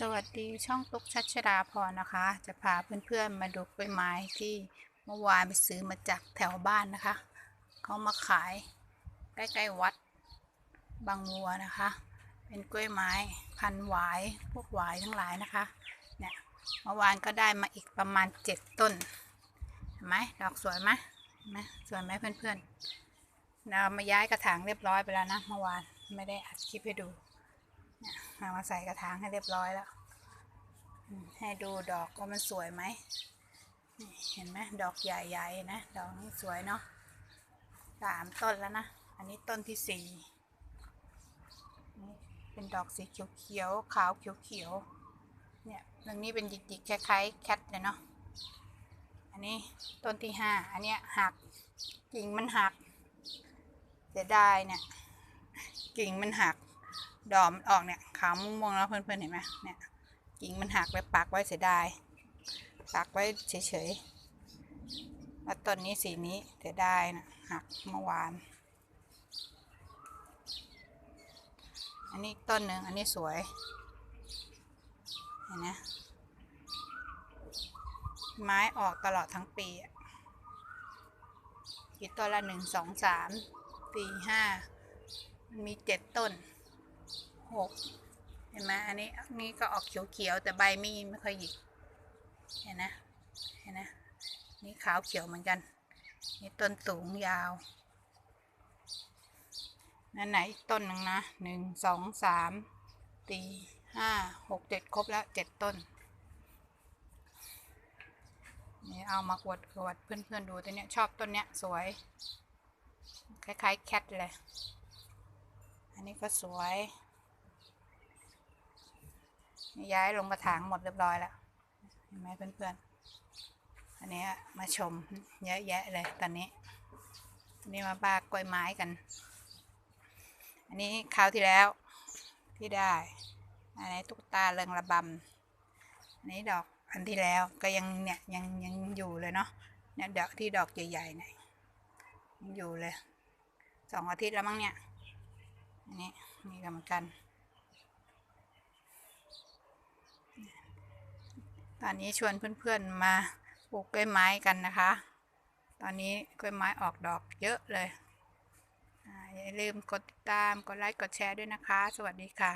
สวัสดีช่องตุ๊กชัชดาพรนะคะ จะพาเพื่อนๆมาดูกล้วยไม้ที่เมื่อวานไปซื้อมาจากแถวบ้านนะคะเขามาขายใกล้ๆวัดบางวัวนะคะ เป็นกล้วยไม้พันหวายพวกหวายทั้งหลายนะคะเนี่ยเมื่อวานก็ได้มาอีกประมาณเจ็ดต้นเห็นไหมดอกสวยไหมเห็นไหมสวยไหมเพื่อนๆเรามาย้ายกระถางเรียบร้อยไปแล้วนะเมื่อวานไม่ได้อัดคลิปให้ดู เอามาใส่กระถางให้เรียบร้อยแล้ว ให้ดูดอกว่ามันสวยไหม เห็นไหมดอกใหญ่ๆนะ ดอกนี้สวยเนาะสามต้นแล้วนะ อันนี้ต้นที่สี่เป็นดอกสีเขียวๆขาวเขียวๆเนี่ยตรงนี้เป็นหยิกๆคล้ายๆแคทเลยเนาะอันนี้ต้นที่ห้าอันเนี้ยหักกิ่งมันหักเสียดายเนี่ยกิ่งมันหัก ดอกมันออกเนี่ยขาวม่วงๆแล้วเพื่อนๆเห็นไหมเนี่ยกิ่งมันหักไปปักไว้เสียดายปักไว้เฉยๆแล้วต้นนี้สีนี้เสียดายนะหักเมื่อวาน อันนี้ต้นหนึ่งอันนี้สวยเห็นไหมไม้ออกตลอดทั้งปีอะกี่ต้นละหนึ่งสองสามสี่ห้ามันมีเจ็ดต้น หกเห็นไหมอันนี้อันนี้ก็ออกเขียวๆแต่ใบไม่ไม่ค่อยหยิกเห็นนะเห็นนะนี่ขาวเขียวเหมือนกันนี่ต้นสูงยาวนั่นไหนอีกต้นหนึ่งนะหนึ่งสองสามสี่ห้าหกเจ็ดครบแล้วเจ็ดต้นนี่เอามาอวดอวดเพื่อนๆดูตัวเนี้ยชอบต้นเนี้ยสวย คล้ายๆแคทเลย อันนี้ก็สวย ย้ายลงกระถางหมดเรียบร้อยแล้วเห็นไหมเพื่อนๆ อันนี้มาชมเยอะแยะเลยตอนนี้อันนี้มาบ้ากล้วยไม้กัน อันนี้คราวที่แล้วที่ได้ อันนี้ตุ๊กตาเริงระบำอันนี้ดอกอันที่แล้วก็ยังเนี่ยยังยังอยู่เลยเนาะเนี่ยดอกที่ดอกใหญ่ๆเนี่ยยังอยู่เลยสองอาทิตย์แล้วมั้งเนี่ยอันนี้นี่ก็เหมือนกัน ตอนนี้ชวนเพื่อนๆมาปลูกกล้วยไม้กันนะคะ ตอนนี้กล้วยไม้ออกดอกเยอะเลยอย่าลืมกดติดตาม กดไลค์ กดแชร์ด้วยนะคะ สวัสดีค่ะ